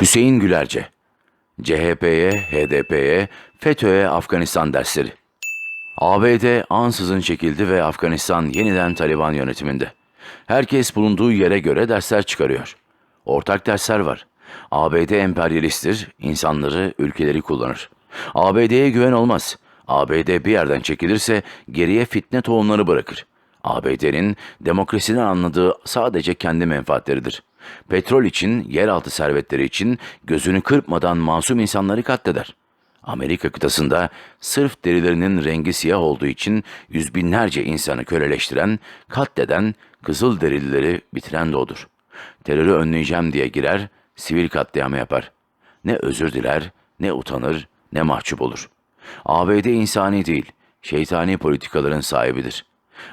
Hüseyin Gülerce CHP'ye, HDP'ye, FETÖ'ye Afganistan dersleri. ABD ansızın çekildi ve Afganistan yeniden Taliban yönetiminde. Herkes bulunduğu yere göre dersler çıkarıyor. Ortak dersler var. ABD emperyalisttir, insanları, ülkeleri kullanır. ABD'ye güven olmaz. ABD bir yerden çekilirse geriye fitne tohumları bırakır. ABD'nin demokrasiden anladığı sadece kendi menfaatleridir. Petrol için, yeraltı servetleri için gözünü kırpmadan masum insanları katleder. Amerika kıtasında sırf derilerinin rengi siyah olduğu için yüz binlerce insanı köleleştiren, katleden, kızıl derilileri bitiren de odur. Terörü önleyeceğim diye girer, sivil katliamı yapar. Ne özür diler, ne utanır, ne mahcup olur. ABD insani değil, şeytani politikaların sahibidir.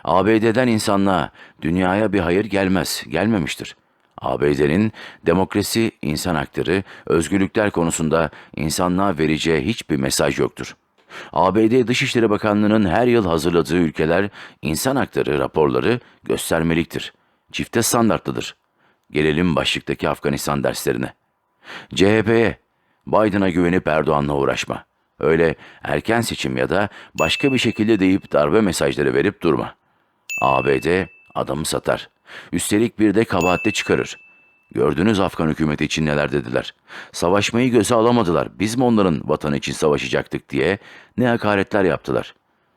ABD'den insanlığa, dünyaya bir hayır gelmez, gelmemiştir. ABD'nin demokrasi, insan hakları, özgürlükler konusunda insanlığa vereceği hiçbir mesaj yoktur. ABD Dışişleri Bakanlığı'nın her yıl hazırladığı ülkeler insan hakları raporları göstermeliktir. Çifte standartlıdır. Gelelim başlıktaki Afganistan derslerine. CHP'ye, Biden'a güvenip Erdoğan'la uğraşma. Öyle erken seçim ya da başka bir şekilde deyip darbe mesajları verip durma. ABD adamı satar. Üstelik bir de kabahatle çıkarır. Gördünüz Afgan hükümeti için neler dediler. Savaşmayı göze alamadılar. Biz mi onların vatanı için savaşacaktık diye ne hakaretler yaptılar.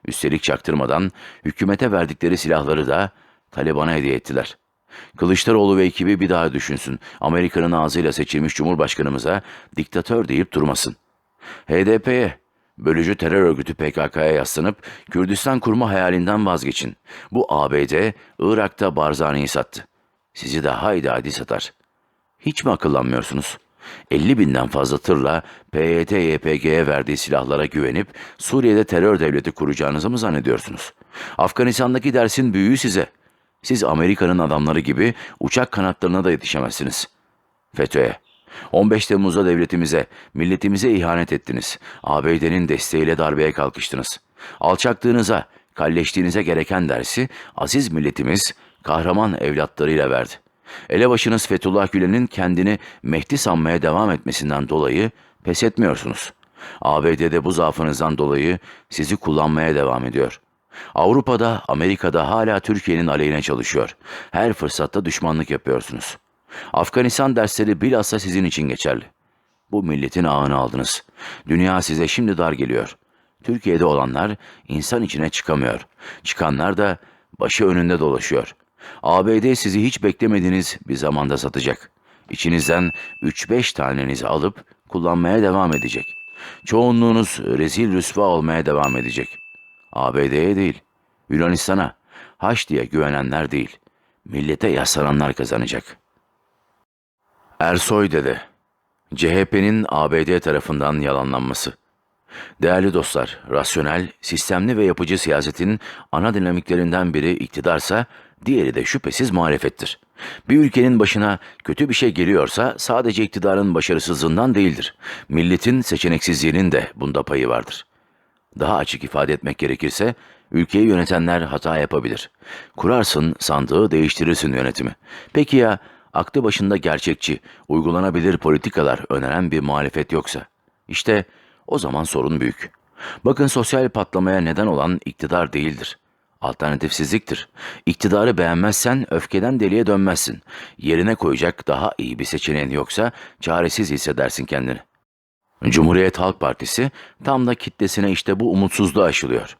Üstelik çaktırmadan hükümete verdikleri silahları da Taliban'a hediye ettiler. Kılıçdaroğlu ve ekibi bir daha düşünsün. Amerika'nın ağzıyla seçilmiş Cumhurbaşkanımıza diktatör deyip durmasın. HDP'ye, bölücü terör örgütü PKK'ya yaslanıp Kürdistan kurma hayalinden vazgeçin. Bu ABD, Irak'ta Barzani'yi sattı. Sizi de haydi hadi satar. Hiç mi akıllanmıyorsunuz? 50 binden fazla tırla PYD, YPG'ye verdiği silahlara güvenip Suriye'de terör devleti kuracağınızı mı zannediyorsunuz? Afganistan'daki dersin büyüğü size. Siz Amerika'nın adamları gibi uçak kanatlarına da yetişemezsiniz. FETÖ'ye. 15 Temmuz'da devletimize, milletimize ihanet ettiniz. ABD'nin desteğiyle darbeye kalkıştınız. Alçaklığınıza, kalleştiğinize gereken dersi aziz milletimiz kahraman evlatlarıyla verdi. Elebaşınız Fethullah Gülen'in kendini Mehdi sanmaya devam etmesinden dolayı pes etmiyorsunuz. ABD'de bu zaafınızdan dolayı sizi kullanmaya devam ediyor. Avrupa'da, Amerika'da hala Türkiye'nin aleyhine çalışıyor. Her fırsatta düşmanlık yapıyorsunuz. Afganistan dersleri bilhassa sizin için geçerli. Bu milletin ağını aldınız. Dünya size şimdi dar geliyor. Türkiye'de olanlar insan içine çıkamıyor. Çıkanlar da başı önünde dolaşıyor. ABD sizi hiç beklemediğiniz bir zamanda satacak. İçinizden 3-5 tanenizi alıp kullanmaya devam edecek. Çoğunluğunuz rezil rüsva olmaya devam edecek. ABD'ye değil, Yunanistan'a, Haçlı'ya güvenenler değil, millete yaslananlar kazanacak.'' Ersoy Dede CHP'nin ABD tarafından yalanlanması. Değerli dostlar, rasyonel, sistemli ve yapıcı siyasetin ana dinamiklerinden biri iktidarsa, diğeri de şüphesiz muhalefettir. Bir ülkenin başına kötü bir şey geliyorsa sadece iktidarın başarısızlığından değildir. Milletin seçeneksizliğinin de bunda payı vardır. Daha açık ifade etmek gerekirse, ülkeyi yönetenler hata yapabilir. Kurarsın sandığı değiştirirsin yönetimi. Peki ya aklı başında gerçekçi, uygulanabilir politikalar öneren bir muhalefet yoksa? İşte o zaman sorun büyük. Bakın sosyal patlamaya neden olan iktidar değildir. Alternatifsizliktir. İktidarı beğenmezsen öfkeden deliye dönmezsin. Yerine koyacak daha iyi bir seçeneğin yoksa çaresiz hissedersin kendini. Cumhuriyet Halk Partisi tam da kitlesine işte bu umutsuzluğu aşılıyor.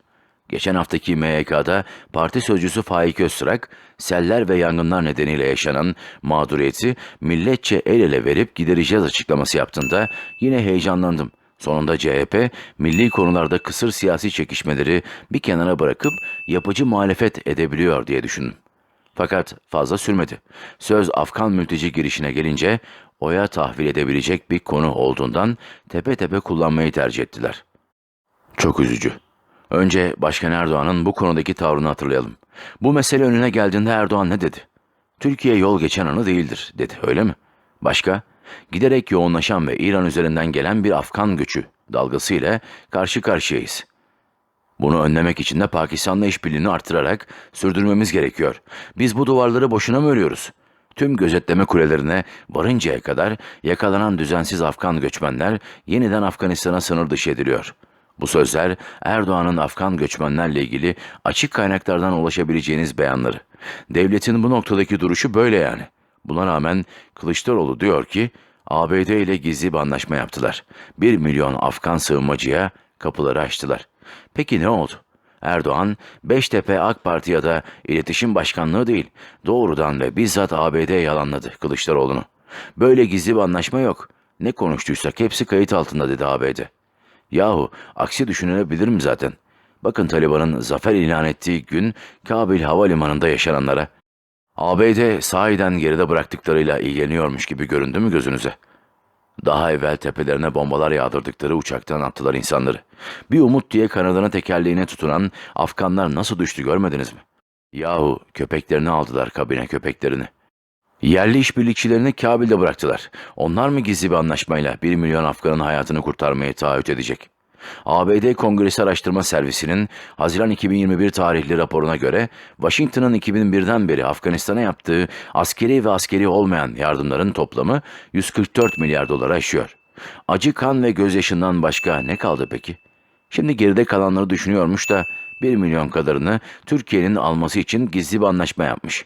Geçen haftaki MYK'da parti sözcüsü Faik Öztürk, seller ve yangınlar nedeniyle yaşanan mağduriyeti milletçe el ele verip gidereceğiz açıklaması yaptığında yine heyecanlandım. Sonunda CHP, milli konularda kısır siyasi çekişmeleri bir kenara bırakıp yapıcı muhalefet edebiliyor diye düşündüm. Fakat fazla sürmedi. Söz Afgan mülteci girişine gelince oya tahvil edebilecek bir konu olduğundan tepe tepe kullanmayı tercih ettiler. Çok üzücü. Önce Başkan Erdoğan'ın bu konudaki tavrını hatırlayalım. Bu mesele önüne geldiğinde Erdoğan ne dedi? Türkiye yol geçen anı değildir dedi öyle mi? Başka? Giderek yoğunlaşan ve İran üzerinden gelen bir Afgan göçü dalgası ile karşı karşıyayız. Bunu önlemek için de Pakistan'la işbirliğini artırarak sürdürmemiz gerekiyor. Biz bu duvarları boşuna mı örüyoruz? tüm gözetleme kulelerine varıncaya kadar yakalanan düzensiz Afgan göçmenler yeniden Afganistan'a sınır dışı ediliyor. Bu sözler Erdoğan'ın Afgan göçmenlerle ilgili açık kaynaklardan ulaşabileceğiniz beyanları. Devletin bu noktadaki duruşu böyle yani. Buna rağmen Kılıçdaroğlu diyor ki ABD ile gizli bir anlaşma yaptılar. 1 milyon Afgan sığınmacıya kapıları açtılar. Peki ne oldu? Erdoğan, Beştepe AK Parti ya da İletişim Başkanlığı değil, doğrudan ve bizzat ABD yalanladı Kılıçdaroğlu'nu. Böyle gizli bir anlaşma yok. Ne konuştuysak hepsi kayıt altında dedi ABD. Yahu aksi düşünülebilir mi zaten? Bakın Taliban'ın zafer ilan ettiği gün Kabil Havalimanı'nda yaşananlara. ABD sahiden geride bıraktıklarıyla ilgileniyormuş gibi göründü mü gözünüze? Daha evvel tepelerine bombalar yağdırdıkları uçaktan attılar insanları. Bir umut diye kanadını tekerleğine tutunan Afganlar nasıl düştü görmediniz mi? Yahu köpeklerini aldılar kabine köpeklerini. Yerli işbirlikçilerini Kabil'de bıraktılar. Onlar mı gizli bir anlaşmayla 1 milyon Afgan'ın hayatını kurtarmayı taahhüt edecek? ABD Kongresi Araştırma Servisi'nin Haziran 2021 tarihli raporuna göre Washington'ın 2001'den beri Afganistan'a yaptığı askeri ve askeri olmayan yardımların toplamı 144 milyar dolara aşıyor. Acı kan ve gözyaşından başka ne kaldı peki? Şimdi geride kalanları düşünüyormuş da 1 milyon kadarını Türkiye'nin alması için gizli bir anlaşma yapmış.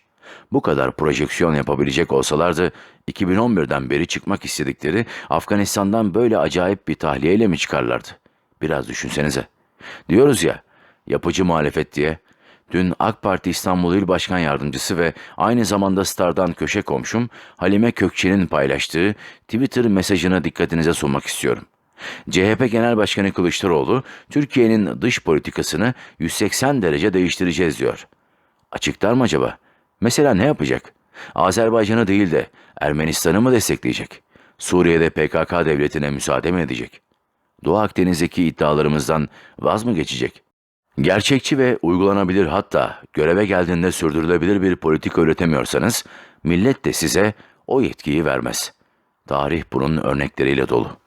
Bu kadar projeksiyon yapabilecek olsalardı 2011'den beri çıkmak istedikleri Afganistan'dan böyle acayip bir tahliyeyle mi çıkarlardı? Biraz düşünsenize. Diyoruz ya, yapıcı muhalefet diye. Dün AK Parti İstanbul İl Başkan Yardımcısı ve aynı zamanda Star'dan köşe komşum Halime Kökçe'nin paylaştığı Twitter mesajını dikkatinize sunmak istiyorum. CHP Genel Başkanı Kılıçdaroğlu, Türkiye'nin dış politikasını 180 derece değiştireceğiz diyor. Açıklar mı acaba? Mesela ne yapacak? Azerbaycan'ı değil de Ermenistan'ı mı destekleyecek? Suriye'de PKK devletine müsaade mi edecek? Doğu Akdeniz'deki iddialarımızdan vaz mı geçecek? Gerçekçi ve uygulanabilir hatta göreve geldiğinde sürdürülebilir bir politika üretemiyorsanız millet de size o yetkiyi vermez. Tarih bunun örnekleriyle dolu.